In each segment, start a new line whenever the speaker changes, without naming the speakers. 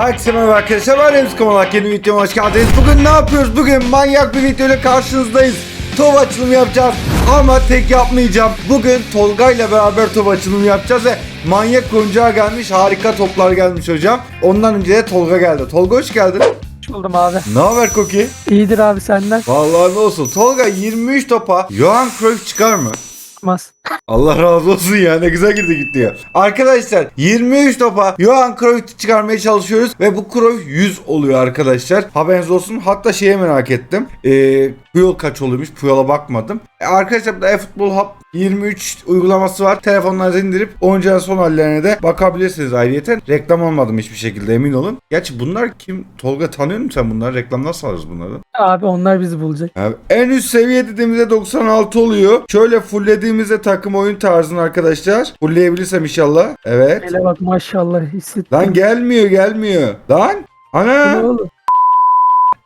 Herkese merhaba arkadaşlar. Ben Remzi Kamalak. Yeni videoma hoş geldiniz. Bugün ne yapıyoruz? Bugün manyak bir video ile karşınızdayız. Tov açılımı yapacağız. Ama tek yapmayacağım. Bugün Tolga ile beraber top açılımı yapacağız ve manyak oyuncağı gelmiş. Harika toplar gelmiş hocam. Ondan önce de Tolga geldi. Tolga hoş geldin.
Hoş buldum abi.
Ne haber Koki?
İyidir abi senden.
Vallahi ne olsun. Tolga 23 topa Johan Cruyff çıkar mı?
Çıkmaz.
Allah razı olsun ya ne güzel girdi gitti ya. Arkadaşlar 23 topa Johan Cruyff çıkarmaya çalışıyoruz ve bu Cruyff 100 oluyor arkadaşlar. Haberiniz olsun. Hatta şeye merak ettim. Ee, Puyol kaç oluyormuş? Puyol'a bakmadım. E, arkadaşlar burada eFootball Hub 23 uygulaması var. Telefonlarınıza indirip oyuncunun son hallerine de bakabilirsiniz ayrıyeten. Reklam almadım hiçbir şekilde emin olun. Gerçi bunlar kim? Tolga tanıyor musun sen bunları? Reklam nasıl alırız bunları?
Abi onlar bizi bulacak.
Abi, en üst seviye dediğimizde 96 oluyor. Şöyle fulllediğimizde takım oyun tarzını arkadaşlar. Fullleyebilirsem inşallah. Evet.
Hele bak maşallah hissettim.
Lan gelmiyor gelmiyor. Lan.
Ne
Ana.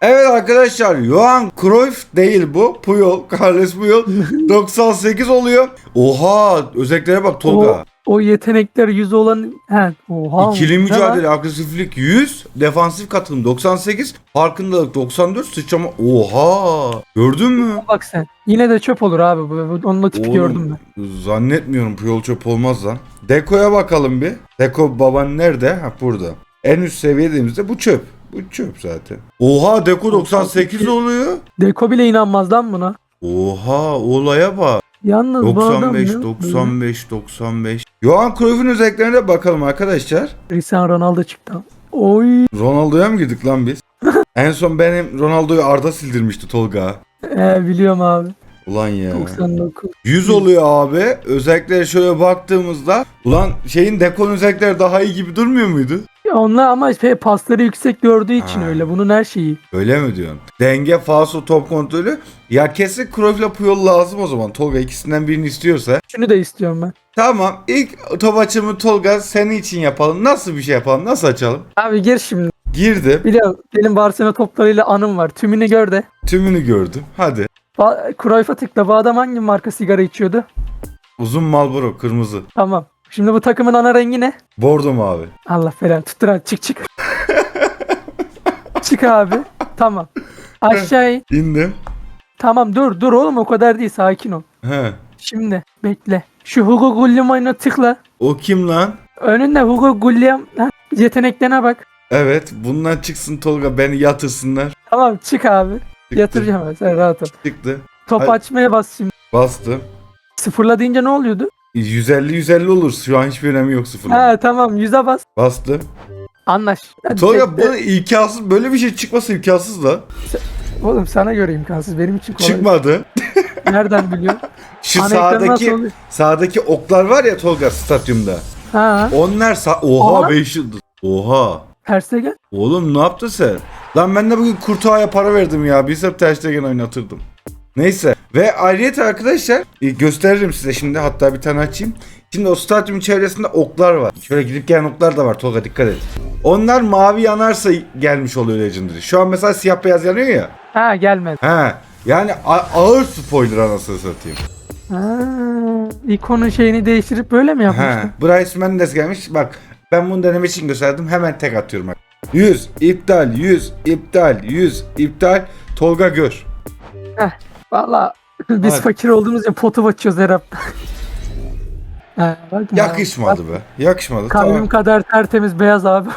Evet arkadaşlar Johan Cruyff değil bu. Puyol. Carles Puyol. 98 oluyor. Oha. Özelliklere bak Tolga.
O yetenekler yüzü olan... He. Oha.
İkili mücadele, agresiflik 100, defansif katılım 98, farkındalık 94, sıçrama. Oha! Gördün mü?
Bak sen. Yine de çöp olur abi bu. Onun o tipi
Oğlum,
gördüm ben.
Zannetmiyorum Puyol çöp olmaz lan. Deko'ya bakalım bir. Deko baban nerede? Ha burada. En üst seviyediğimizde bu çöp. Bu çöp zaten. Oha Deko 98 oluyor.
Deko bile inanmaz lan buna.
Oha olaya bak.
Yalnız bu adam
95
ne?
95 95. Johan Cruyff'un özelliklerine de bakalım arkadaşlar.
Cristiano Ronaldo çıktı. Oy.
Ronaldo'ya mı girdik lan biz? en son benim Ronaldo'yu Arda sildirmişti Tolga.
He biliyorum abi.
Ulan ya.
99.
100 oluyor abi. Özellikleri şöyle baktığımızda ulan şeyin Deko'nun özellikleri daha iyi gibi durmuyor muydu?
Ya onlar ama şey, pasları yüksek gördüğü için
Ha.
öyle. Bunun her şeyi.
Öyle mi diyorsun? Denge, falso, top kontrolü. Ya kesin Cruyff'la Puyol lazım o zaman. Tolga ikisinden birini istiyorsa.
Şunu da istiyorum ben.
Tamam ilk top açımı Tolga senin için yapalım. Nasıl bir şey yapalım? Nasıl açalım?
Abi gir şimdi.
Girdim.
Biliyorum benim Barcelona toplarıyla anım var. Tümünü gör de.
Tümünü gördüm. Hadi.
Ba- Cruyff'a tıkla. Bu adam hangi marka sigara içiyordu?
Uzun Marlboro kırmızı.
Tamam. Şimdi bu takımın ana rengi ne?
Bordo mavi.
Allah falan tuttur hadi çık çık. çık abi. Tamam. Aşağı in.
İndim.
Tamam dur dur oğlum o kadar değil sakin ol.
He.
Şimdi bekle. Şu Hugo Gulliman'a tıkla.
O kim lan?
Önünde Hugo Gulliam. Ha, yeteneklerine bak.
Evet bundan çıksın Tolga beni yatırsınlar.
Tamam çık abi.
Çıktı.
Yatıracağım ben sen rahat ol.
Çıktı.
Top
Hadi.
açmaya bas şimdi.
Bastım.
Sıfırla deyince ne oluyordu?
150 150 olur. Şu an hiçbir önemi yok sıfırın.
Ha tamam yüze bas.
Bastım.
Anlaş. Hadi
Tolga bu imkansız böyle bir şey çıkması imkansız da.
Oğlum sana göre imkansız benim için kolay.
Çıkmadı.
Nereden biliyorsun?
Şu
Ana nasıl
sağdaki
oluyor?
sağdaki oklar var ya Tolga stadyumda.
Ha,
Onlar sa- oha
Aha.
5 yıldız. Oha.
terse gel.
Oğlum ne yaptın sen? Lan ben de bugün Kurtuğa'ya para verdim ya. Bir sırf terstegen oynatırdım. Neyse. Ve ayrıca arkadaşlar e, gösteririm size şimdi. Hatta bir tane açayım. Şimdi o stadyumun çevresinde oklar var. Şöyle gidip gelen oklar da var Tolga dikkat et. Onlar mavi yanarsa gelmiş oluyor Legendary. Şu an mesela siyah beyaz yanıyor ya.
Ha gelmedi.
He. Yani ağır spoiler anasını satayım.
Ha, ikonun şeyini değiştirip böyle mi yapmıştın?
Bryce Mendes gelmiş. Bak ben bunu denemek için gösterdim. Hemen tek atıyorum. bak. 100 iptal 100 iptal 100 iptal Tolga gör.
Valla biz
Hadi.
fakir olduğumuz için potu açıyoruz her hafta. Ha, bak ya.
Yakışmadı be. Yakışmadı.
Kalbim
Tamam.
kadar tertemiz beyaz abi.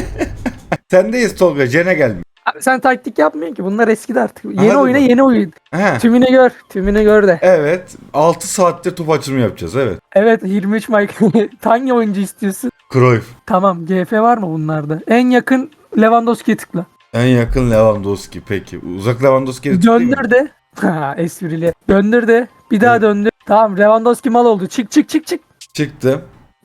Sendeyiz Tolga. Cene.
Abi sen taktik yapmıyorsun ki. Bunlar eskidi artık. Yeni
Hadi
oyuna
bak.
yeni oyun.
He.
Tümünü gör. Tümünü gör de.
Evet. 6 saattir top açılımı yapacağız. Evet.
Evet 23 Mike. Hangi oyuncu istiyorsun?
Cruyff.
Tamam GF var mı bunlarda? En yakın Lewandowski'ye tıkla.
En yakın Lewandowski. Peki. Uzak Lewandowski'ye tıklayayım mı?
Döndür de. Ha esprili. Döndür de. Bir daha
Evet.
döndür. Tamam Lewandowski mal oldu. Çık çık çık çık.
Çıktım.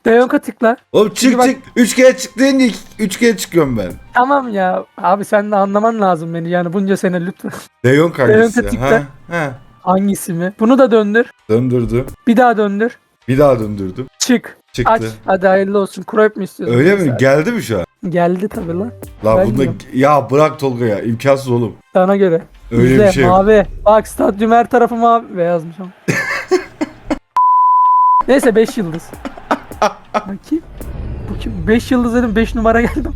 De Jong'a tıkla.
Oğlum
Çünkü
çık
bak-
çık. 3 kere çık deyince 3 kere çıkıyorum ben.
Tamam ya. Abi sen de anlaman lazım beni yani bunca sene lütfen.
De Jong hangisi?
Jong'a
ya?
tıkla.
Ha? Ha.
Hangisi mi? Bunu da döndür.
Döndürdüm.
Bir daha döndür.
Bir daha döndürdüm.
Çık.
Çıktı.
Aç. Hadi hayırlı olsun. Cruyff mi istiyorsun?
Öyle mi?
Mesela?
Geldi mi şu an?
Geldi tabii lan.
La
Ben
bunda ya bırak Tolga ya imkansız oğlum.
Sana göre.
Öyle
İzle,
bir şey yok.
mavi. Bak stadyum her tarafı mavi. Beyazmış ama. Neyse 5 yıldız. Bakayım. Bu kim? 5 yıldız dedim 5 numara geldim.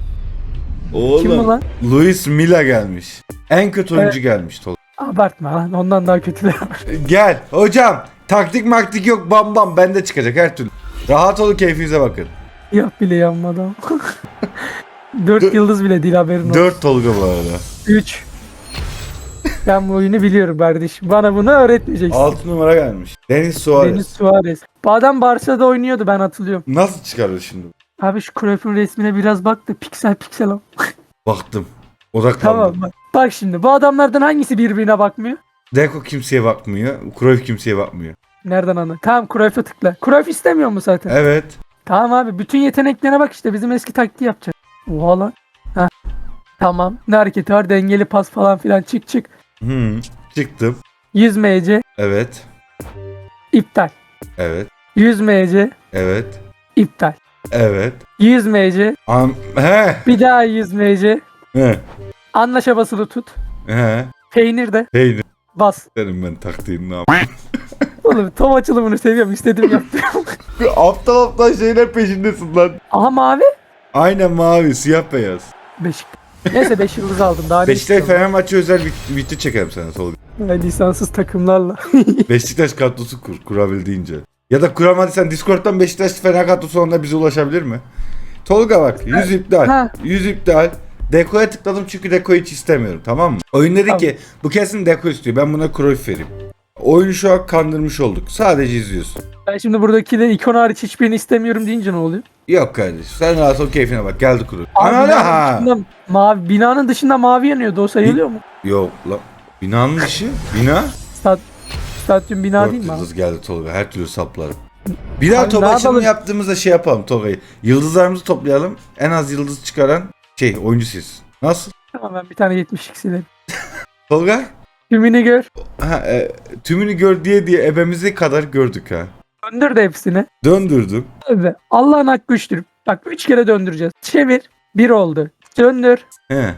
Oğlum.
Kim bu lan?
Luis Milla gelmiş. En kötü oyuncu gelmiş Tolga.
Abartma lan. Ondan daha kötüler var.
Gel hocam. Taktik maktik yok bam bam bende çıkacak her türlü. Rahat olun keyfinize bakın.
Yok bile yanmadı ama. Dört
Dö-
yıldız bile değil haberin olsun.
4 Tolga bu arada.
Üç. Ben bu oyunu biliyorum kardeşim. Bana bunu öğretmeyeceksin.
6 numara gelmiş. Deniz Suarez.
Deniz Suarez. Bu adam Barça'da oynuyordu ben hatırlıyorum.
Nasıl çıkarır şimdi?
Abi şu Cruyff'un resmine biraz bak da piksel piksel al.
Baktım. Odaklandım.
Tamam bak. Bak şimdi bu adamlardan hangisi birbirine bakmıyor?
Deko kimseye bakmıyor. Cruyff kimseye bakmıyor.
Nereden anladın? Tamam Cruyff'a tıkla. Cruyff istemiyor mu zaten?
Evet.
Tamam abi bütün yeteneklerine bak işte bizim eski taktiği yapacağız. Oha lan. Heh. Tamam. Ne hareketi var? Dengeli pas falan filan. Çık çık.
Hı. Çıktım.
100 MC
Evet.
iptal.
Evet.
100 MC
Evet.
iptal.
Evet.
100 MC
Am he.
bir daha 100 MC
He.
anlaşa basılı tut.
He.
Peynir de
Peynir.
bas.
Derim ben taktiğini ne.
Oğlum top açılımını seviyorum. İstediğimi yapıyorum.
aptal aptal şeyler peşindesin lan.
Aha mavi.
Aynen mavi, siyah beyaz.
Beşiktaş. Neyse 5 yıldız aldım. Daha ne
Beşiktaş
istiyorum?
Fenerbahçe özel vit- video çekerim sana Tolga.
Lisanssız takımlarla.
Beşiktaş kadrosu kur, kurabildiğince. Ya da kuramadıysan Discord'dan Beşiktaş Fener kadrosu onunla bize ulaşabilir mi? Tolga bak 100 iptal.
Ha.
100 iptal. Deko'ya tıkladım çünkü Deko'yu hiç istemiyorum tamam mı? Oyun dedi
Tamam.
ki bu kesin Deko istiyor ben buna Cruyff vereyim. Oyunu şu an kandırmış olduk. Sadece izliyorsun.
ben şimdi buradaki de ikon hariç hiçbirini istemiyorum deyince ne oluyor?
Yok kardeş sen rahat ol keyfine bak geldi Cruyff.
Abi
Ana
binanın
ha.
dışında mavi, binanın dışında mavi yanıyordu. O sayılıyor mu?
Yok lan. Binanın dışı. Bina.
Stat, stadyum bina
Dört
değil mi abi?
yıldız geldi Tolga. Her türlü saplarım. Bir daha
Abi ne yapalım?
yaptığımızda şey yapalım Tolga'yı. Yıldızlarımızı toplayalım. En az yıldız çıkaran şey oyuncu siz. Nasıl?
Tamam ben bir tane 70 silerim.
Tolga?
Tümünü gör.
Ha, e, tümünü gör diye diye ebemizi kadar gördük ha.
Döndür de hepsini.
Döndürdüm.
Ve Allah'ın hakkı üçtür. Bak 3 kere döndüreceğiz. Çevir. 1 oldu. Döndür.
He.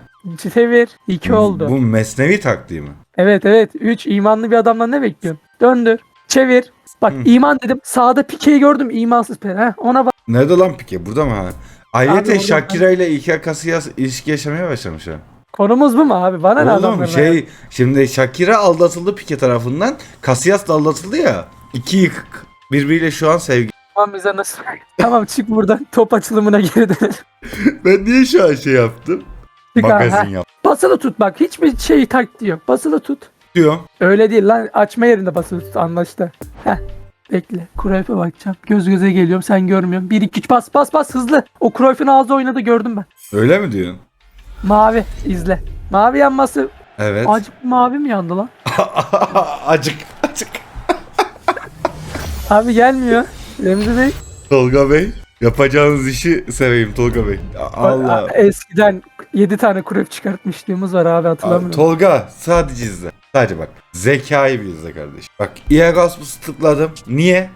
Çevir. 2 oldu.
Bu mesnevi taktiği mi?
Evet evet. 3 imanlı bir adamdan ne bekliyorsun? Döndür. Çevir. Bak
Hı.
iman dedim. Sağda Pike'yi gördüm. imansız per. Heh, ona bak.
Nerede lan Pike? Burada mı ha? Ayrıca Shakira ile İlker Casillas ilişki yaşamaya başlamış ha.
Konumuz bu mu abi? Bana ne
Oğlum
adamlar?
şey şimdi Shakira aldatıldı Pike tarafından. Casillas da aldatıldı ya. İki yıkık birbiriyle şu an sevgi.
Tamam bize nasıl? tamam çık buradan. Top açılımına geri dönelim.
Ben niye şu an şey yaptım?
Çık abi.
Magazin
Heh.
yap.
Basılı tut bak. Hiçbir şey taktiği yok. Basılı tut.
Diyor.
Öyle değil lan. Açma yerinde basılı tut. Anlaştı. Heh. Bekle. Cruyff'e bakacağım. Göz göze geliyorum. Sen görmüyorsun. 1 2 3 bas bas bas hızlı. O Cruyff'un ağzı oynadı gördüm ben.
Öyle mi diyorsun?
Mavi izle. Mavi yanması
Evet.
acık mavi mi yandı lan?
acık acık.
Abi gelmiyor. Remzi Bey.
Tolga Bey. Yapacağınız işi seveyim Tolga Bey. Allah.
Eskiden 7 tane Cruyff çıkartmışlığımız var abi
Abi,
hatırlamıyorum.
Tolga sadece izle. Sadece bak. Zekayı bir izle kardeş. Bak Iagaspas tıkladım. Niye?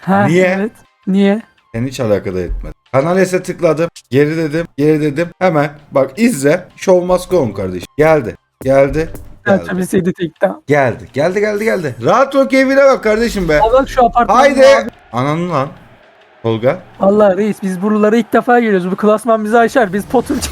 Ha,
Niye?
Evet. Niye?
Seni hiç alakadar etmez. Kanal S'e tıkladım. Geri dedim. Geri dedim. Hemen bak izle. Show must go on kardeş. Geldi. Geldi. Geldi.
Açabilseydi tek daha.
Geldi. Geldi geldi geldi. Rahat ol keyfine bak kardeşim be.
Bak şu apartman.
Haydi.
Abi.
Ananı lan. Tolga.
Allah reis biz buralara ilk defa geliyoruz. Bu klasman bizi aşar. Biz Potter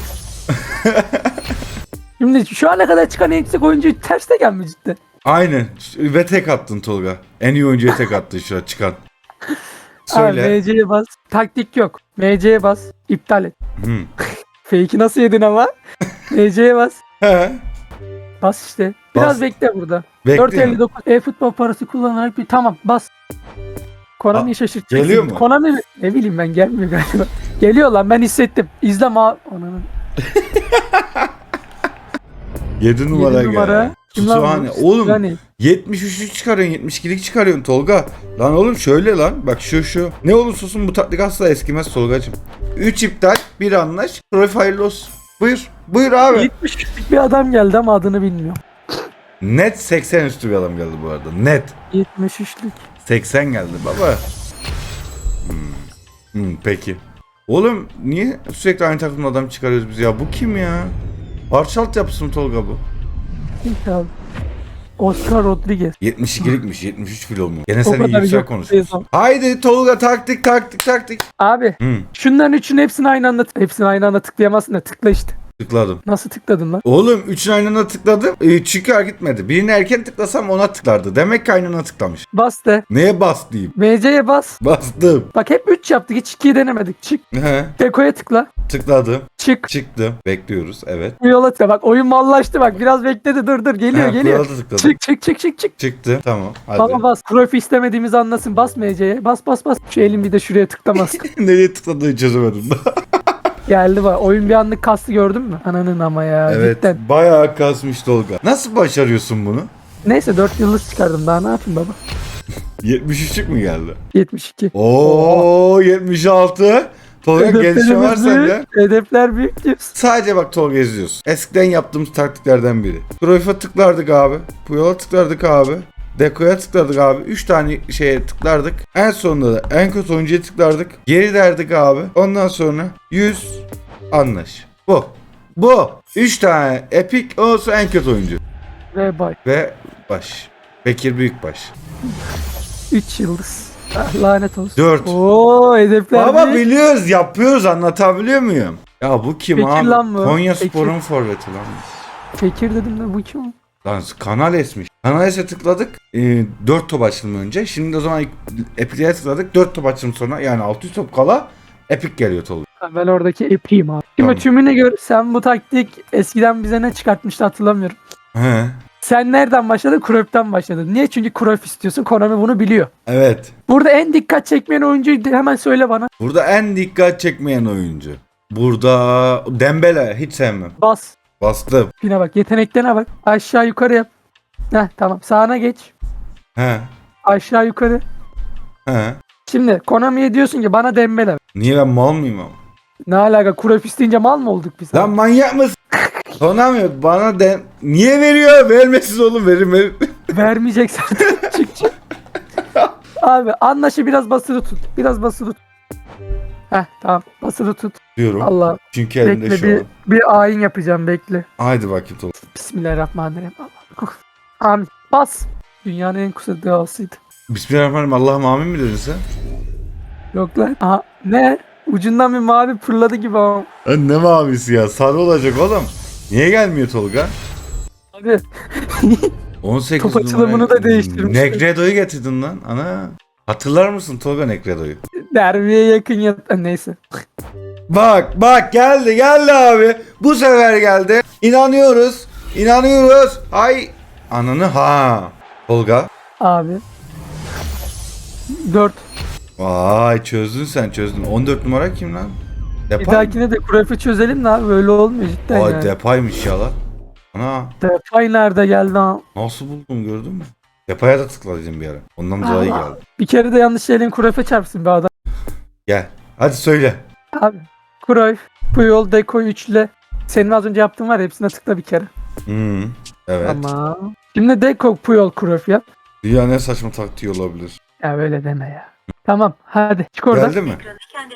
Şimdi şu ana kadar çıkan en yüksek oyuncu terste gelmiş cidden.
Aynen. Ve tek attın Tolga. En iyi oyuncuya tek attın şu an çıkan. Söyle.
Abi MC'ye bas. Taktik yok. MC'ye bas. İptal et.
Hı.
Fake'i nasıl yedin ama? MC'ye bas.
He.
Bas işte. Biraz
Bas.
bekle burada.
Bekliyorum.
459 e-futbol parası kullanarak bir tamam bas. Konami'yi şaşırtacaksın.
geliyor mu?
Konami ne bileyim ben gelmiyor galiba. Geliyor lan ben hissettim. İzle ma... Ananı.
7 numara,
Yedi numara.
geldi.
Kim lan bu?
Susane. Oğlum
Yani
73'lük çıkarıyorsun 72'lik çıkarıyorsun Tolga. Lan oğlum şöyle lan. Bak şu şu. Ne olursa olsun bu taktik asla eskimez Tolgacım. 3 iptal, bir anlaş. Cruyff hayırlı olsun. Buyur. Buyur abi.
70 bir adam geldi ama adını bilmiyorum.
Net 80 üstü bir adam geldi bu arada. Net.
73'lük.
80 geldi baba. Hmm. Hmm, peki. Oğlum niye sürekli aynı takımda adam çıkarıyoruz biz ya? Bu kim ya? Parçalt yapsın Tolga bu.
Abi. Oscar Rodriguez.
72'likmiş 73 kilo mu? Gene sen iyi
kadar yok.
konuşuyorsun. Haydi Tolga taktik taktik taktik.
Abi
Hı,
şunların üçün hepsini aynı anda hepsini aynı anda tıklayamazsın da tıkla işte.
Tıkladım.
Nasıl tıkladın lan?
Oğlum üçün aynı anda tıkladım. E, çünkü gitmedi. Birini erken tıklasam ona tıklardı. Demek ki aynı anda tıklamış.
Bas de.
Neye bas diyeyim?
MC'ye bas.
Bastım.
Bak hep 3 yaptık hiç 2'yi denemedik. Çık.
He,
Dekoya tıkla.
tıkladım.
Çık.
Çıktım. Bekliyoruz. Evet.
Bu yola tıkla. Bak oyun mallaştı bak. Biraz bekledi. Dur dur. Geliyor
He,
geliyor.
kurala tıkladım.
Çık çık çık çık çık.
Çıktı. Tamam. Hadi.
Bana bas. Cruyff'u istemediğimizi anlasın. Bas MC'ye. Bas bas bas. Şu elin bir de şuraya tıklamaz.
Nereye tıkladığını çözemedim daha.
Geldi bak. Oyun bir anlık kastı gördün mü? Ananın ama ya.
evet.
Cidden.
Bayağı kasmış Tolga. Nasıl başarıyorsun bunu?
Neyse 4 yıldız çıkardım. Daha ne yapayım baba?
73'lük mü geldi?
72.
Oo 76. Tolga gelişme var sende.
Hedefler büyük diyorsun.
Sadece bak Tolga izliyorsun. Eskiden yaptığımız taktiklerden biri. Cruyff'a tıklardık abi. Puyol'a tıklardık abi. Deko'ya tıkladık abi. 3 tane şeye tıklardık. En sonunda da en kötü oyuncuya tıklardık. Geri derdik abi. Ondan sonra 100 anlaş. Bu. Bu. 3 tane epik olsa en kötü oyuncu.
Ve bay.
Ve baş. Bekir Büyükbaş.
3 yıldız. Ah, lanet olsun.
4.
Oo hedefler
Baba
büyük.
biliyoruz yapıyoruz anlatabiliyor muyum? Ya bu kim
Bekir
abi?
lan bu.
Konya
Bekir.
Spor'un forveti lan.
Fekir dedim de bu kim?
Lan kanal esmiş. Kanal S'e tıkladık. E, 4 top açılımı önce. Şimdi o zaman Epic'e tıkladık. 4 top açılımı sonra yani 600 top kala Epic geliyor.
Ha, Ben oradaki epiyim abi. Şimdi
Tamam.
tümüne gör. Sen bu taktik eskiden bize ne çıkartmıştı hatırlamıyorum.
He.
Sen nereden başladın? Cruyff'tan başladın. Niye? Çünkü Cruyff istiyorsun. Konami bunu biliyor.
Evet.
Burada en dikkat çekmeyen oyuncuyu hemen söyle bana.
Burada en dikkat çekmeyen oyuncu. Burada Dembele hiç sevmem.
Bas.
Bastım.
Yine bak. Yeteneklerine bak. Aşağı yukarı yap. Heh tamam. Sağına geç.
He.
Aşağı yukarı.
He.
Şimdi Konami'ye diyorsun ki bana Dembele.
Niye ben mal mıyım ama?
Ne alaka? Cruyff isteyince mal mı olduk biz?
Lan manyak mısın? Konamıyor. Bana de niye veriyor? Vermesin oğlum verin verin.
Vermeyeceksen çık çık. Abi anlaşı biraz basılı tut. Biraz basılı tut. Heh tamam basılı tut.
Diyorum.
Allah
Çünkü elimde
bekle
şu
bir,
an.
bir ayin yapacağım bekle.
Haydi bakayım Tolga.
Bismillahirrahmanirrahim. Allah. Amin. Bas. Dünyanın en kısa duasıydı.
Bismillahirrahmanirrahim. Allah'ım amin mi dedin sen?
Yok lan. Aha, ne? Ucundan bir mavi fırladı gibi ama.
Lan ne mavisi ya? Sarı olacak oğlum. Niye gelmiyor Tolga?
Abi
18
Top açılımını da değiştirmişler.
Negredo'yu getirdin lan. Ana. Hatırlar mısın Tolga Negredo'yu?
derbiye yakın yat. Neyse.
Bak bak geldi geldi abi. Bu sefer geldi. İnanıyoruz. İnanıyoruz. Ay. Ananı ha. Tolga.
Abi. 4.
Vay çözdün sen çözdün. 14 numara kim lan?
Bir
Depay mı?
dahakine de Cruyff'u çözelim de abi böyle olmuyor cidden
Ay
yani.
Depaymış ya lan. Ana.
Depay nerede geldi ha?
Nasıl buldun gördün mü? Depaya da tıkladım bir ara. Ondan dolayı
Allah.
geldi.
Bir kere de yanlış şeylerin Cruyff'e çarpsın be adam.
Gel. Hadi söyle.
Abi. Cruyff, Puyol, Deco üçle. Senin az önce yaptığın var ya, hepsine tıkla bir kere.
Hmm. Evet.
Ama. Şimdi Deco, Puyol, Cruyff yap.
Dünyanın en saçma taktiği olabilir.
Ya böyle deme ya. Tamam hadi çık oradan.
Geldi mi?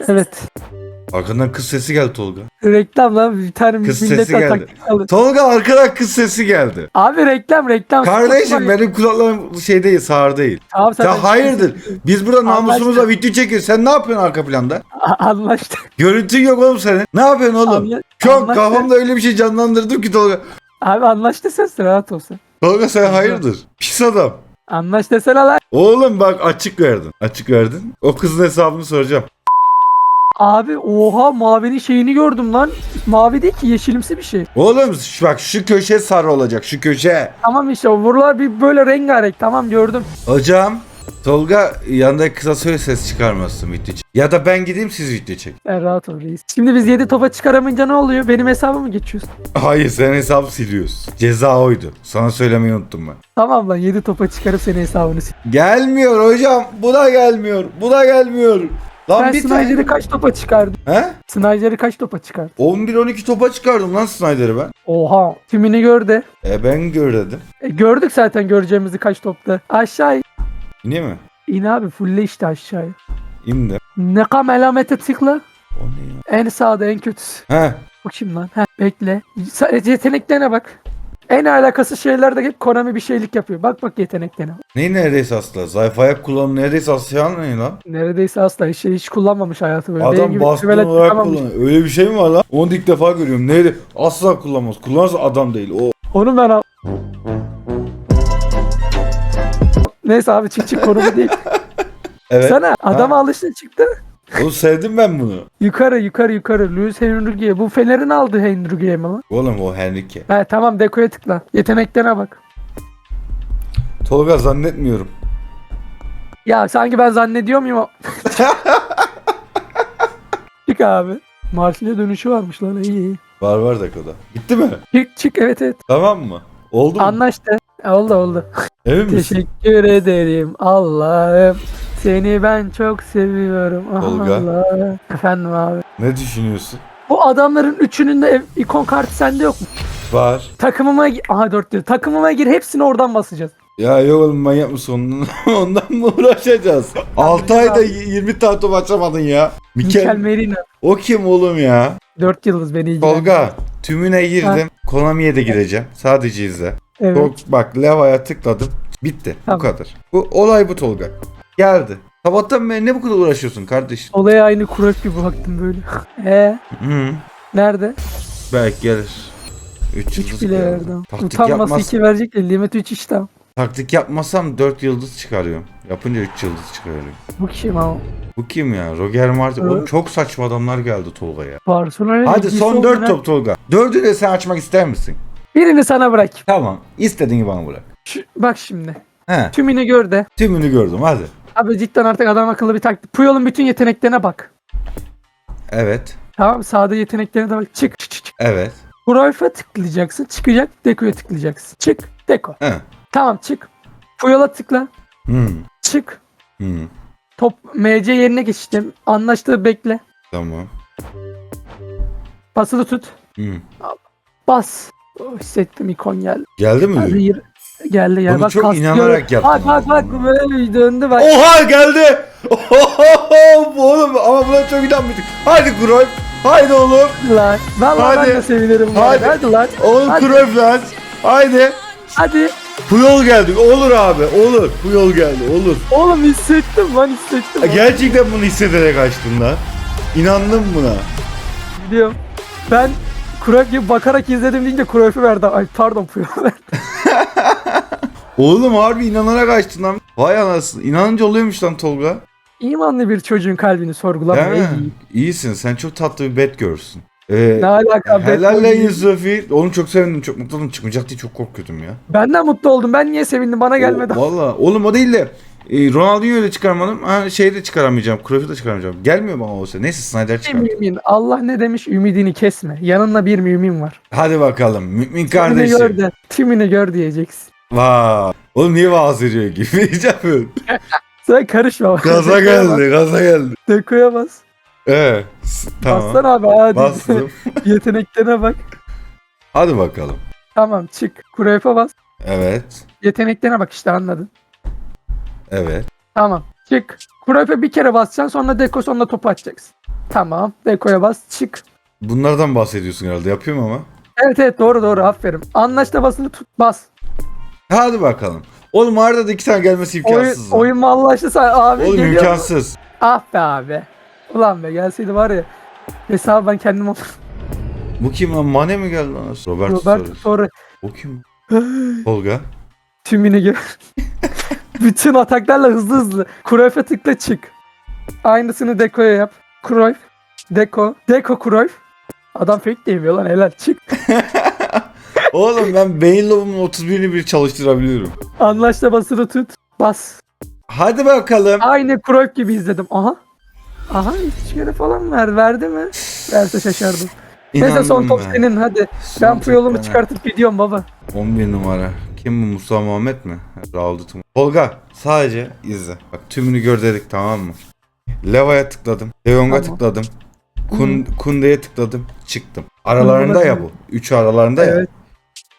Evet.
Arkadan kız sesi geldi Tolga.
Reklam lan bir tane
Kız
millet
sesi geldi.
taktik alır.
Tolga arkadan kız sesi geldi.
Abi reklam reklam.
Kardeşim benim kulaklarım şey değil sağır değil.
Tamam, zaten-
Ya hayırdır? Biz burada namusumuzla
Anlaştık.
video çekiyoruz. Sen ne yapıyorsun arka planda?
Anlaştık.
Görüntün yok oğlum senin. Ne yapıyorsun oğlum?
Anla-
an
anlaştık.
kafamda öyle bir şey canlandırdım ki Tolga.
Abi anlaş desene rahat olsun.
Tolga sen hayırdır? Pis adam.
Anlaş desene lan.
Oğlum bak açık verdin. Açık verdin. O kızın hesabını soracağım.
Abi oha mavinin şeyini gördüm lan. Mavi değil ki yeşilimsi bir şey.
Oğlum şu- bak şu köşe sarı olacak. Şu köşe.
Tamam işte buralar bir böyle rengarenk tamam gördüm.
Hocam Tolga yanında kısa söyle ses çıkarmasın video çek. Ya da ben gideyim siz video çek.
Sen rahat ol reis. Şimdi biz 7 topa çıkaramayınca ne oluyor? Benim hesabı mı geçiyorsun?
Hayır sen hesabı siliyorsun. Ceza oydu. Sana söylemeyi unuttum ben.
Tamam lan 7 topa çıkarıp senin hesabını sil.
Gelmiyor hocam. Bu da gelmiyor. Bu da gelmiyor. Lan bir
Snyder'i
tane.
kaç topa çıkardın?
He?
Snyder'i kaç topa çıkardın?
11-12 topa çıkardım lan Snyder'ı ben.
Oha. Tümünü gör de.
E ben gördüm.
E, gördük zaten göreceğimizi kaç topta. Aşağı in.
Yine mi?
İn abi fulle işte aşağıya.
İndim.
Nekam alamete tıkla.
O ne ya?
En sağda en kötüsü.
He.
Kim lan? Heh, bekle. Sadece yeteneklerine bak. En alakası şeylerde hep Konami bir şeylik yapıyor. Bak bak yeteneklerine.
Neyi neredeyse asla? Zayıf ayak kullanımı neredeyse asla yani ne lan?
Neredeyse asla hiç, şey hiç kullanmamış hayatı böyle.
Adam
küvelet
olarak kullanıyor. Öyle bir şey mi var lan? Onu ilk defa görüyorum. Neydi? Asla kullanmaz. Kullanırsa adam değil. O
Onu ben al. Neyse abi çık çık konumu değil.
Evet.
Sana adama alıştın çıktı.
Oğlum sevdim ben bunu.
Yukarı yukarı yukarı. Luis Henrique. Bu Fener'in aldığı Henrique mi lan?
Oğlum o Henrique.
He tamam dekoya tıkla. Yeteneklerine bak.
Tolga zannetmiyorum.
Ya sanki ben zannediyor muyum o? çık abi. Marsilya dönüşü varmış lan iyi iyi.
Var var Dako'da. Bitti mi?
Çık çık evet evet.
Tamam mı? Oldu mu?
Anlaştı. E, Oldu oldu.
Emin misin?
Teşekkür ederim Allah'ım. Seni ben çok seviyorum.
Tolga.
Allah'ım. Efendim abi.
Ne düşünüyorsun?
Bu adamların üçünün de ev, ikon kartı sende yok mu?
Var.
Takımıma gi- aha 4 diyor. Takımıma gir hepsini oradan basacağız.
Ya yok oğlum manyak mısın ondan, ondan mı uğraşacağız? 6 ayda 20 tane top açamadın ya.
Mikel
Mikel.
Merino.
O kim oğlum ya?
4 yıldız beni ilgilendirir.
Tolga. Tümüne girdim. Konami'ye de gireceğim. Sadece izle.
Evet.
Çok, bak levaya tıkladım. Bitti.
Tamam.
Bu kadar. Bu olay bu Tolga. Geldi. Sabahtan beri ne bu kadar uğraşıyorsun kardeşim?
Olaya aynı kurak gibi baktım böyle. Eee
Hı.
nerede?
Belki gelir. 3
3
yıldız
bile
geldi.
verdi.
Taktik,
Utanması
yapmaz,
2 verecek de limit 3 işte.
Taktik yapmasam 4 yıldız çıkarıyorum. Yapınca 3 yıldız çıkarıyorum.
Bu kim ama?
Bu kim ya? Roger Martin.
Evet.
Oğlum çok saçma adamlar geldi Tolga'ya.
Barcelona
Hadi
ilgisi
son
oldu
4
ne?
top Tolga. Dördünü de sen açmak ister misin?
Birini sana bırak.
Tamam. İstediğini bana bırak.
Şu- bak şimdi.
He.
Tümünü gör de.
Tümünü gördüm hadi.
Abi cidden artık adam akıllı bir taktik. Puyol'un bütün yeteneklerine bak.
Evet.
Tamam sağda yeteneklerine de bak. Çık çık çık. çık.
Evet.
Cruyff'a tıklayacaksın. Çıkacak. Deko'ya tıklayacaksın. Çık. Deko.
He.
Tamam çık. Puyol'a tıkla.
Hmm.
Çık.
Hmm.
Top MC yerine geçtim. Anlaştığı bekle.
Tamam.
Basılı tut.
Hmm.
Bas. Oh, hissettim ikon geldi.
Geldi mi?
Hadi yürü. Geldi ya.
Bunu
Bak
çok inanarak yaptın
Bak bak bak
ama.
böyle bir döndü bak.
Oha geldi. Oho, oğlum ama buna çok inanmıştık. Haydi Cruyff. Haydi oğlum.
lan. Vallahi
Hadi.
ben de sevinirim.
Hadi.
Hadi lan.
Oğlum
Hadi.
Cruyff lan. Haydi.
Hadi.
Bu yol geldi. Olur abi. Olur. Bu yol geldi. Olur.
Oğlum hissettim lan hissettim. lan.
Gerçekten bunu hissederek açtın lan. İnandım buna.
Biliyorum. Ben gibi bakarak izledim deyince Cruyff'u verdi. Ay pardon Puyol verdi.
Oğlum harbi inanarak açtın lan. Vay anasını. İnanınca oluyormuş lan Tolga.
İmanlı bir çocuğun kalbini sorgulama.
Değil mi?
iyi.
İyisin. Sen çok tatlı bir bet görsün. Ee,
Ne alaka?
helal
Ben-
lan Yusufi. Onu çok sevindim. Çok mutlu oldum. Çıkmayacak diye çok korkuyordum ya.
Benden mutlu oldum. Ben niye sevindim? Bana gelmedi.
O- Valla. Oğlum o değil de. E, Ronaldinho'yu da çıkarmadım. Ha, şeyi de çıkaramayacağım. Cruyff'u da çıkaramayacağım. Gelmiyor bana o şey. Neyse Snyder
Bir
çıkar.
mümin. Allah ne demiş? Ümidini kesme. Yanında bir mümin var.
Hadi bakalım. Mümin
gör
kardeşim.
de. Tümünü gör diyeceksin.
Vay. Oğlum niye vaaz ediyor gibi yapıyorsun?
Sen karışma. bak.
Gaza
Dekoya bas.
geldi. Gaza geldi.
Dekoya bas.
Evet. Tamam.
Bassana abi hadi.
Bastım.
Yeteneklerine bak.
Hadi bakalım.
Tamam çık. Cruyff'a bas.
Evet.
Yeteneklerine bak işte anladın.
Evet.
Tamam. Çık. Cruyff'a bir kere basacaksın sonra Deko sonra topu atacaksın. Tamam. Deko'ya bas. Çık.
Bunlardan bahsediyorsun herhalde. Yapıyorum ama.
Evet evet doğru doğru aferin. Anlaşta basılı tut bas.
Hadi bakalım. Oğlum arada da iki tane gelmesi
Oyun,
imkansız. lan.
oyun mu anlaştı sen abi
Oğlum
geliyor.
imkansız.
Ah be abi. Ulan be gelseydi var ya. Hesabı ben kendim.
Bu kim lan? Mane mi geldi lan?
Robert
Soros.
sonra
O kim? Tolga.
tümünü gör. Bütün ataklarla hızlı hızlı. Cruyff'a tıkla çık. Aynısını Deko'ya yap. Cruyff. Deko. Deko Cruyff. Adam fake diyemiyor lan helal çık.
Oğlum ben beyin lobumun 31'ini bir çalıştırabiliyorum.
Anlaşta basılı tut. Bas.
Hadi bakalım.
Aynı Cruyff gibi izledim. Aha. Aha üç kere falan ver. Verdi mi? Verse şaşardım. Neyse son top senin hadi.
Son
ben
top
bu yolumu
bana.
çıkartıp gidiyorum baba.
11 numara. Kim bu Musa Muhammed mi? Raul Tum. Tolga sadece izle. Bak tümünü gör dedik tamam mı? Leva'ya tıkladım. Deong'a
Tamam.
tıkladım. Kun, Kunde'ye tıkladım. Çıktım. Aralarında ya bu. Üçü aralarında ya.
Evet.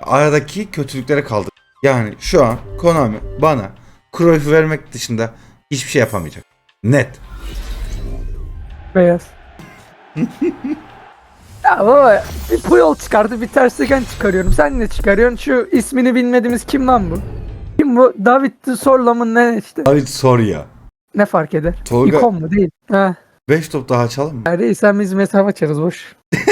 Aradaki kötülüklere kaldı. Yani şu an Konami bana Cruyff'u vermek dışında hiçbir şey yapamayacak. Net.
Beyaz. Ya baba bir Puyol çıkardı bir Tersegen çıkarıyorum. Sen ne çıkarıyorsun? Şu ismini bilmediğimiz kim lan bu? Kim bu? David Sorla mı ne işte?
David Soria.
Ne fark eder?
Tolga-
İkon mu değil? Ha.
5 top daha açalım mı?
Sen biz hesap açarız boş.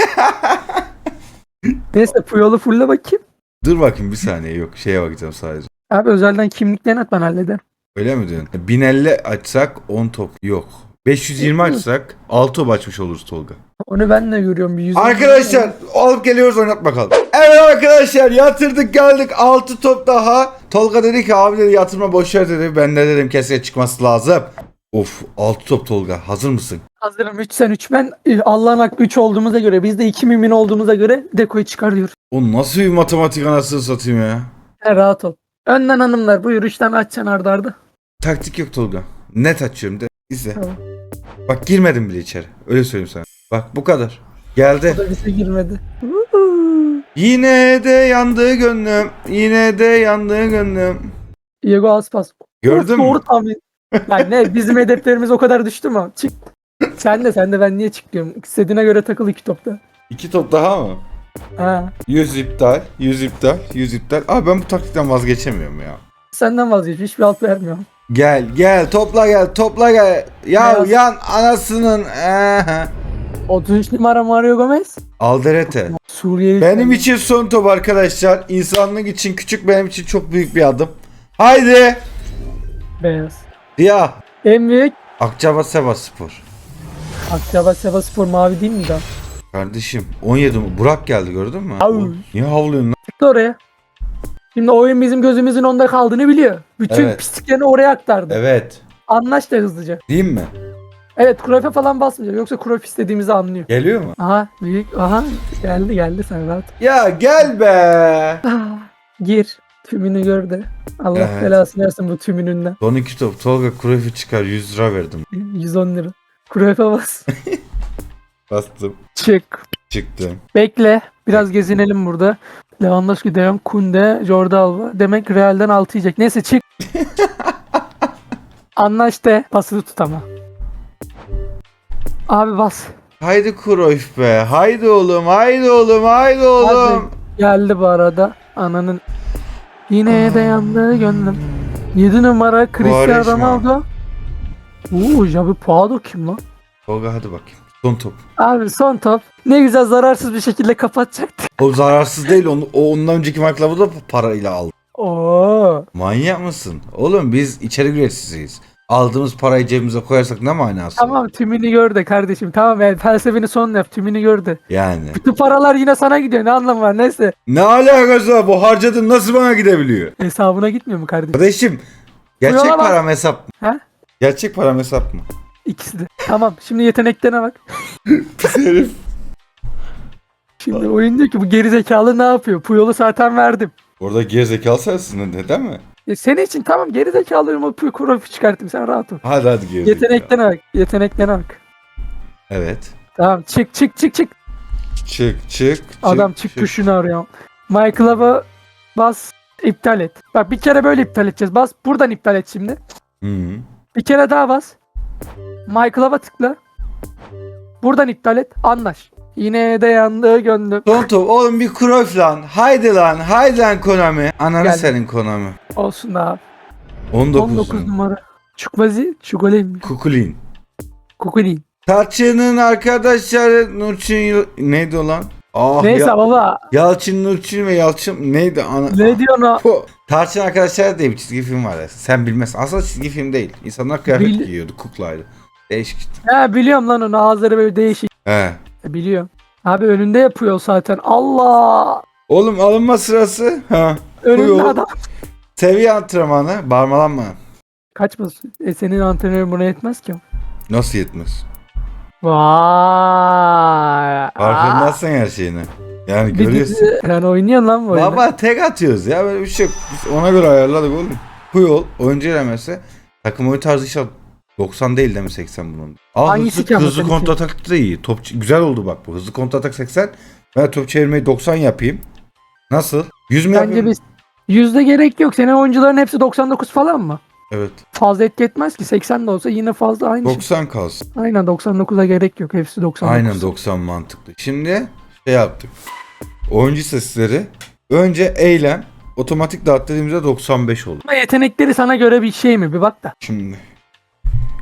Neyse Puyol'u fulle bakayım.
Dur bakayım bir saniye yok şeye bakacağım sadece.
Abi özelden kimliklerini at ben hallederim.
Öyle mi diyorsun? 1050 açsak 10 top yok. 520 açsak 6 top açmış oluruz Tolga.
Onu ben de görüyorum bir yüz.
Arkadaşlar alıp geliyoruz oynat bakalım. Evet arkadaşlar yatırdık geldik 6 top daha. Tolga dedi ki abi dedi yatırma boşver dedi. Ben de dedim kesin çıkması lazım. Of 6 top Tolga hazır mısın?
Hazırım 3 sen 3 ben Ee, Allah'ın hakkı 3 olduğumuza göre biz de 2 mümin olduğumuza göre dekoyu çıkar diyoruz.
O nasıl bir matematik anasını satayım ya.
He, rahat ol. Önden hanımlar buyur 3 tane açacaksın arda arda.
Taktik yok Tolga. Net açıyorum de. İzle.
Tamam.
Bak girmedim bile içeri. Öyle söyleyeyim sana. Bak bu kadar. Geldi.
O da bize girmedi.
Yine de yandı gönlüm. Yine de yandı gönlüm.
Diego Aspas.
Gördün mü?
Doğru tahmin. Yani ne bizim hedeflerimiz o kadar düştü mü? Çık. Sen de sen de ben niye çık diyorum. İstediğine göre takıl iki topta.
İki top daha mı?
Ha.
100 iptal, 100 iptal, 100 iptal. Abi ben bu taktikten vazgeçemiyorum ya.
Senden vazgeç. Hiçbir alt vermiyorum.
Gel gel topla gel topla gel. Ya
Beyaz.
yan anasının. Ehe.
33 numara Mario Gomez.
Alderete.
Suriyeli.
Benim için son top arkadaşlar. İnsanlık için küçük benim için çok büyük bir adım. Haydi.
Beyaz.
Ya.
En büyük
Akçabat Sevaspor.
Akçabat Sevaspor mavi değil mi daha?
Kardeşim 17 mi? Burak geldi gördün mü? O- Niye havlıyorsun lan?
Tıkla oraya. Şimdi oyun bizim gözümüzün onda kaldığını biliyor. Bütün
Evet.
pisliklerini oraya aktardı.
Evet.
Anlaş da hızlıca.
Diyeyim mi?
Evet Cruyff'e falan basmayacak. Yoksa Cruyff istediğimizi anlıyor.
Geliyor mu?
Aha büyük. Aha geldi geldi sen rahat.
Ya gel be.
Ah, Gir. Tümünü gör de. Allah
Evet.
belasını versin bu tümününden.
Son iki top. Tolga Cruyff'u çıkar 100 lira verdim.
110 lira. Cruyff'e bas.
Bastım.
Çık.
Çıktı.
Bekle. Biraz gezinelim burada. Lewandowski, De Jong, Kunde, Jordi Alba. Demek Real'den 6 yiyecek. Neyse çık. Anlaş de. Pasını tut ama. Abi bas.
Haydi Cruyff be. Haydi oğlum. Haydi oğlum. Haydi oğlum.
Geldi bu arada. Ananın. Yine de yandı gönlüm. 7 numara Cristiano. Ronaldo. Uuu Javi Puado kim lan?
Tolga hadi bakayım. Son top.
Abi son top. Ne güzel zararsız bir şekilde kapatacaktık.
O zararsız değil. Onu, o ondan önceki marklavı da parayla aldı.
Oo.
Manyak mısın? Oğlum biz içerik üreticisiyiz. Aldığımız parayı cebimize koyarsak ne manası?
Tamam tümünü gör de kardeşim. Tamam yani felsefeni son yap. Tümünü gör de.
Yani.
Bütün paralar yine sana gidiyor. Ne anlamı var? Neyse.
Ne alakası var? Bu harcadığın nasıl bana gidebiliyor?
Hesabına gitmiyor mu kardeşim?
Kardeşim. Gerçek param hesap mı?
Ha?
Gerçek param hesap mı?
İkisi de. Tamam. Şimdi yeteneklerine bak.
Pis herif.
Şimdi oyun diyor ki bu gerizekalı ne yapıyor? Puyol'u zaten verdim.
Orada gerizekalı sensin neden mi?
E senin için tamam gerizekalıyım o Puy Cruyff'u çıkarttım. Sen rahat ol.
Hadi hadi gerizekalı.
Yeteneklerine bak. Yeteneklerine bak.
Evet.
Tamam çık çık çık çık.
Çık çık.
Adam çık tuşunu arıyor. Michael'a ba- bas iptal et. Bak bir kere böyle iptal edeceğiz. Bas buradan iptal et şimdi.
Hı.
Bir kere daha bas. Michael'a tıkla. Buradan iptal et. Anlaş. Yine de yandı gönlüm.
Son top. Oğlum bir Cruyff lan. Haydi lan. Haydi lan Konami. Ananı
Geldi.
senin Konami.
Olsun abi.
19.
19 numara. Çukvazi, Çukolin,
Kukulin.
Kukulin.
Tarçının arkadaşları Nurçin neydi o lan? Ah
Neyse
ya,
baba.
Yalçın Nurçin ve Yalçın neydi ana?
Ne diyorsun o?
Tarçın arkadaşlar diye bir çizgi film var ya. Sen bilmezsin. Aslında çizgi film değil. İnsanlar kıyafet
Bil-
giyiyordu kuklaydı. Değişik işte.
He biliyorum lan onu. Ağızları böyle değişik.
He.
E, biliyorum. Abi önünde yapıyor zaten. Allah.
Oğlum alınma sırası. Ha.
Önünde
Buyur.
adam.
Seviye antrenmanı. Bağırmalanma.
Kaçmasın. E senin antrenörün buna yetmez ki.
Nasıl yetmez?
Vay.
Farkındasın her şeyini. Yani
Bir
görüyorsun.
dizi- Sen oynuyorsun lan bu oyunu.
Baba tek atıyoruz ya böyle bir şey yok. Biz ona göre ayarladık oğlum. Puyol oyuncu elemesi takım oyun tarzı işte 90 değil değil mi 80 bunun? Aa,
Hangisi
hızlı, hızlı
seninki?
kontratak da iyi. Top, güzel oldu bak bu. Hızlı kontratak 80. Ben top çevirmeyi 90 yapayım. Nasıl? 100 mü
Bence
yapayım?
biz yüzde gerek yok. Senin oyuncuların hepsi 99 falan mı?
Evet.
Fazla etki etmez ki. 80 de olsa yine fazla aynı şey.
90 kalsın.
Aynen 99'a gerek yok. Hepsi 99.
Aynen 90 mantıklı. Şimdi şey yaptık. Oyuncu sesleri önce eylem otomatik dağıt dediğimizde 95 oldu.
Ama yetenekleri sana göre bir şey mi? Bir bak da.
Şimdi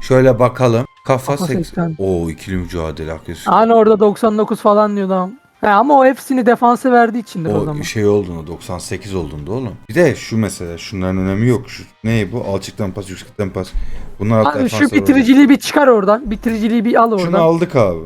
şöyle bakalım. Kafa
Kafa
80.
80.
Oo ikili mücadele agresif.
Hani orada 99 falan diyordu ama. He, ama o hepsini defansa verdiği içindir o,
O
zaman.
şey olduğunda 98 olduğunda oğlum. Bir de şu mesela şunların önemi yok. Şu, ne bu? Alçıktan pas, yüksekten pas. Bunlar hatta
Abi şu bitiriciliği bir çıkar oradan. Bitiriciliği bir al oradan.
Şunu aldık abi.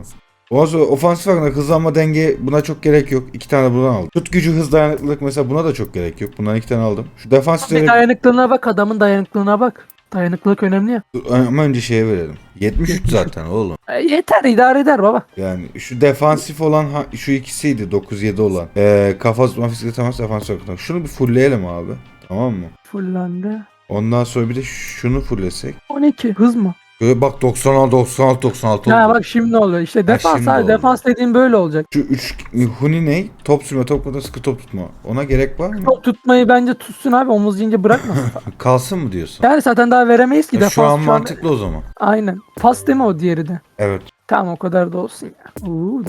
Ondan sonra ofansif hakkında hızlanma denge buna çok gerek yok. İki tane buradan aldım. Tut gücü hız dayanıklılık mesela buna da çok gerek yok. Bundan iki tane aldım. Şu defans
Bir dayanıklılığına bak adamın dayanıklılığına bak. Dayanıklılık önemli ya.
ama önce şeye verelim. 73
73.
zaten oğlum.
E, yeter idare eder baba.
Yani şu defansif olan ha- şu ikisiydi 9-7 olan. Ee, kafa tutma fiziksel temas defans hakkında. Şunu bir fullleyelim abi. Tamam mı?
Fullendi.
Ondan sonra bir de şunu fulllesek.
12 hız mı?
Böyle bak 96 96 96
Ha
oldu.
bak şimdi oluyor. İşte defans
şimdi
abi.
oldu.
Defans dediğim böyle olacak.
Şu 3 Huni ne? Top sürme, top kontrol, sıkı top tutma. Ona gerek var mı?
Top tutmayı bence tutsun abi. Omuz yiyince bırakma.
Kalsın mı diyorsun?
yani zaten daha veremeyiz ki
E,
defans.
şu an mantıklı o zaman.
Aynen. Pas mi o diğeri de?
Evet.
Tamam o kadar da olsun ya. Uuu.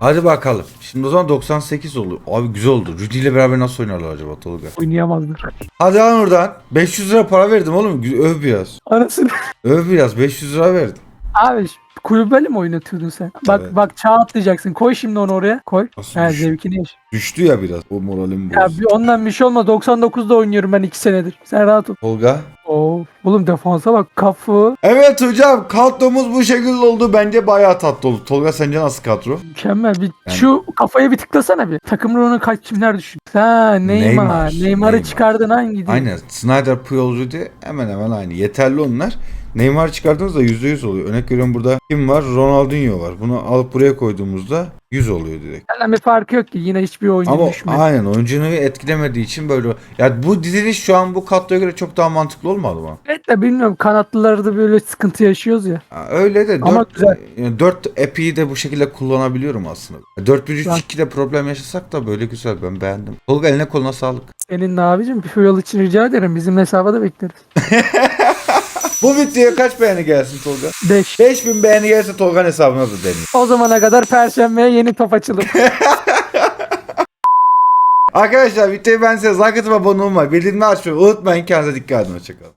Hadi bakalım. Şimdi o zaman 98 oldu. Abi güzel oldu. Rudy ile beraber nasıl oynarlar acaba Tolga?
Oynayamazdır.
Hadi lan oradan. 500 lira para verdim oğlum. Öv biraz.
Anasını.
Öv biraz. 500 lira verdim.
Abi kulübeli mi oynatıyordun sen? Bak
Evet.
bak çağ atlayacaksın. Koy şimdi onu oraya. Koy.
Nasıl
Ha
düş-
zevkini yaş.
Düştü ya biraz. O moralim
Ya
bozdu.
bir ondan bir şey olmaz. 99'da oynuyorum ben 2 senedir. Sen rahat ol.
Tolga.
Oo. Oğlum defansa bak. Kafı.
Evet hocam kadromuz bu şekilde oldu. Bence bayağı tatlı oldu. Tolga sence nasıl kadro?
Mükemmel. Bir,
Yani-
Şu kafaya bir tıklasana bir. Takım ruhunu kaç kimler düşün. Ha Neymar.
Neymar,
Neymar'ı
Neymar.
çıkardın hangi?
Aynen. Snyder, Puyol, Rudy hemen hemen aynı. Yeterli onlar. Neymar çıkardığınızda %100 oluyor. Örnek veriyorum burada kim var? Ronaldinho var. Bunu alıp buraya koyduğumuzda 100 oluyor direkt.
Yani bir farkı yok ki. Yine hiçbir oyuncu
Ama
düşmedi.
aynen oyuncunu etkilemediği için böyle. Ya bu diziliş şu an bu kadroya göre çok daha mantıklı olmadı mı?
Evet de bilmiyorum. Kanatlılarda böyle sıkıntı yaşıyoruz ya.
Ha, Öyle de
Ama
4,
güzel.
4 epi'yi de bu şekilde kullanabiliyorum aslında. 4-1-3-2'de problem yaşasak da böyle güzel ben beğendim. Tolga eline koluna sağlık.
Senin abicim? Bir yol için rica ederim. Bizim hesaba da bekleriz.
Bu videoya kaç beğeni gelsin Tolga?
5.
5000 beğeni gelirse Tolga'nın hesabına da deneyim.
O zamana kadar perşembeye yeni top açılır.
Arkadaşlar videoyu ben size like atıp abone olmayı, bildirimleri açmayı unutmayın. Kendinize dikkat edin. Hoşçakalın.